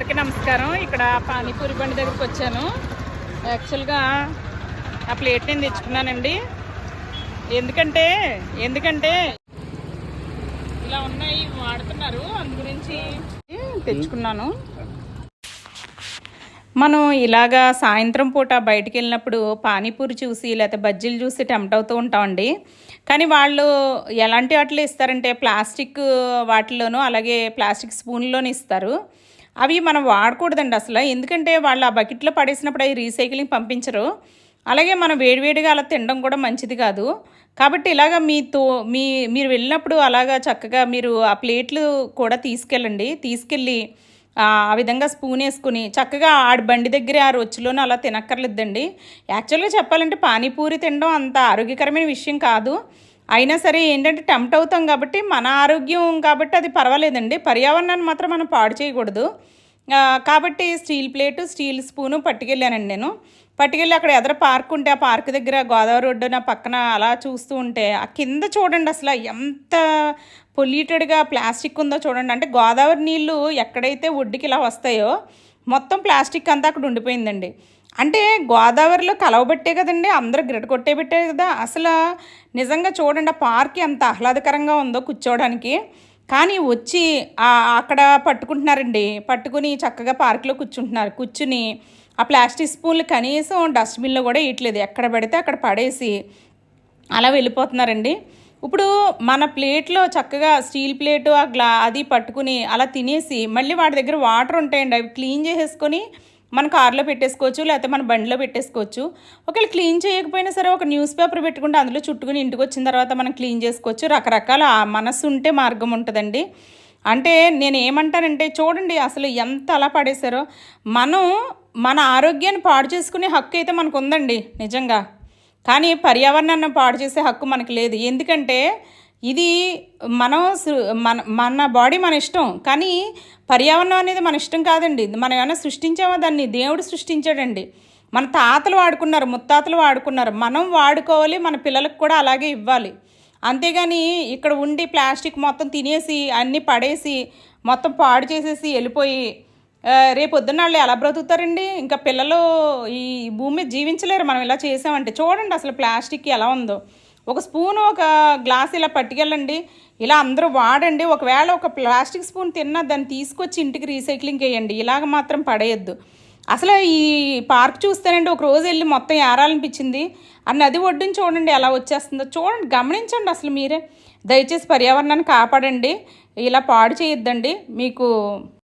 అందరికీ నమస్కారం. ఇక్కడ పానీపూరి బండి దగ్గరికి వచ్చాను. యాక్చువల్గా ఆ ప్లేట్ నేను తెచ్చుకున్నానండి. ఎందుకంటే ఎందుకంటే ఇలా ఉన్నాయి వాడుతున్నారు. అందు గురించి తెచ్చుకున్నాను. మనం ఇలాగా సాయంత్రం పూట బయటికి వెళ్ళినప్పుడు పానీపూరి చూసి లేకపోతే బజ్జీలు చూసి టెంప్ట్ అవుతూ ఉంటామండి. కానీ వాళ్ళు ఎలాంటి వాటిలో ఇస్తారంటే ప్లాస్టిక్ వాటిలోనూ అలాగే ప్లాస్టిక్ స్పూన్లోనూ ఇస్తారు. అవి మనం వాడకూడదండి అసలు. ఎందుకంటే వాళ్ళు ఆ బకెట్లో పడేసినప్పుడు అవి రీసైక్లింగ్ పంపించరు. అలాగే మనం వేడివేడిగా అలా తినడం కూడా మంచిది కాదు. కాబట్టి ఇలాగ మీతో మీ మీరు వెళ్ళినప్పుడు అలాగా చక్కగా మీరు ఆ ప్లేట్లు కూడా తీసుకెళ్ళండి. తీసుకెళ్ళి ఆ ఆ విధంగా స్పూన్ వేసుకుని చక్కగా ఆడి బండి దగ్గర ఆ రొచ్చులోనూ అలా తినక్కర్లేదండి. యాక్చువల్గా చెప్పాలంటే పానీపూరి తినడం అంత ఆరోగ్యకరమైన విషయం కాదు. అయినా సరే ఏంటంటే టెంప్ట్ అవుతాం కాబట్టి మన ఆరోగ్యం కాబట్టి అది పర్వాలేదండి. పర్యావరణాన్ని మాత్రం మనం పాడు చేయకూడదు. కాబట్టి స్టీల్ ప్లేటు స్టీల్ స్పూను పట్టుకెళ్ళానండి నేను. పట్టుకెళ్ళి అక్కడ ఎదర పార్క్ ఉంటే ఆ పార్క్ దగ్గర గోదావరి ఒడ్డున పక్కన అలా చూస్తూ ఉంటే ఆ కింద చూడండి అసలు ఎంత పొల్యూటెడ్గా ప్లాస్టిక్ ఉందో చూడండి. అంటే గోదావరి నీళ్ళు ఎక్కడైతే ఒడ్డుకి ఇలా వస్తాయో మొత్తం ప్లాస్టిక్ అంతా అక్కడ ఉండిపోయిందండి. అంటే గోదావరిలో కలవబట్టే కదండి అందరూ గిరట కొట్టే పెట్టే కదా. అసలు నిజంగా చూడండి ఆ పార్క్ ఎంత ఆహ్లాదకరంగా ఉందో కూర్చోవడానికి. కానీ వచ్చి అక్కడ పట్టుకుంటున్నారండి పట్టుకుని చక్కగా పార్కులో కూర్చుంటున్నారు. కూర్చుని ఆ ప్లాస్టిక్ స్పూన్లు కనీసం డస్ట్బిన్లో కూడా వేయట్లేదు. ఎక్కడ పడితే అక్కడ పడేసి అలా వెళ్ళిపోతున్నారండి. ఇప్పుడు మన ప్లేట్లో చక్కగా స్టీల్ ప్లేటు ఆ గ్లా అది పట్టుకుని అలా తినేసి మళ్ళీ వాటి దగ్గర వాటర్ ఉంటాయండి అవి క్లీన్ చేసేసుకొని మన కార్లో పెట్టేసుకోవచ్చు లేకపోతే మన బండిలో పెట్టేసుకోవచ్చు. ఒకవేళ క్లీన్ చేయకపోయినా సరే ఒక న్యూస్ పేపర్ పెట్టుకుంటే అందులో చుట్టుకుని ఇంటికి వచ్చిన తర్వాత మనం క్లీన్ చేసుకోవచ్చు. రకరకాల మనసు ఉంటే మార్గం ఉంటుందండి. అంటే నేను ఏమంటానంటే చూడండి అసలు ఎంత అలా పడేశారో. మనం మన ఆరోగ్యాన్ని పాడు చేసుకునే హక్కు అయితే మనకు ఉందండి నిజంగా. కానీ పర్యావరణాన్ని పాడు చేసే హక్కు మనకు లేదు. ఎందుకంటే ఇది మనం మన మన బాడీ మన ఇష్టం కానీ పర్యావరణం అనేది మన ఇష్టం కాదండి. మనం ఏమైనా సృష్టించామో దాన్ని? దేవుడు సృష్టించాడండి. మన తాతలు వాడుకున్నారు ముత్తాతలు వాడుకున్నారు. మనం వాడుకోవాలి మన పిల్లలకు కూడా అలాగే ఇవ్వాలి. అంతేగాని ఇక్కడ ఉండి ప్లాస్టిక్ మొత్తం తినేసి అన్నీ పడేసి మొత్తం పాడు చేసేసి వెళ్ళిపోయి రేపు పొద్దున్న వాళ్ళు ఎలా బ్రతుకుతారండి? ఇంకా పిల్లలు ఈ భూమి జీవించలేరు. మనం ఇలా చేసామంటే చూడండి అసలు ప్లాస్టిక్ ఎలా ఉందో. ఒక స్పూన్ ఒక గ్లాస్ ఇలా పట్టుకెళ్ళండి. ఇలా అందరూ వాడండి. ఒకవేళ ఒక ప్లాస్టిక్ స్పూన్ తిన్నా దాన్ని తీసుకొచ్చి ఇంటికి రీసైక్లింగ్ వేయండి ఇలాగ మాత్రం పడేయద్దు. అసలు ఈ పార్క్ చూస్తేనండి ఒక రోజు వెళ్ళి మొత్తం ఏరాలనిపించింది. ఆ నది ఒడ్డుని చూడండి ఎలా వచ్చేస్తుందో. చూడండి గమనించండి అసలు మీరే. దయచేసి పర్యావరణాన్ని కాపాడండి. ఇలా పాడు చేయొద్దండి. మీకు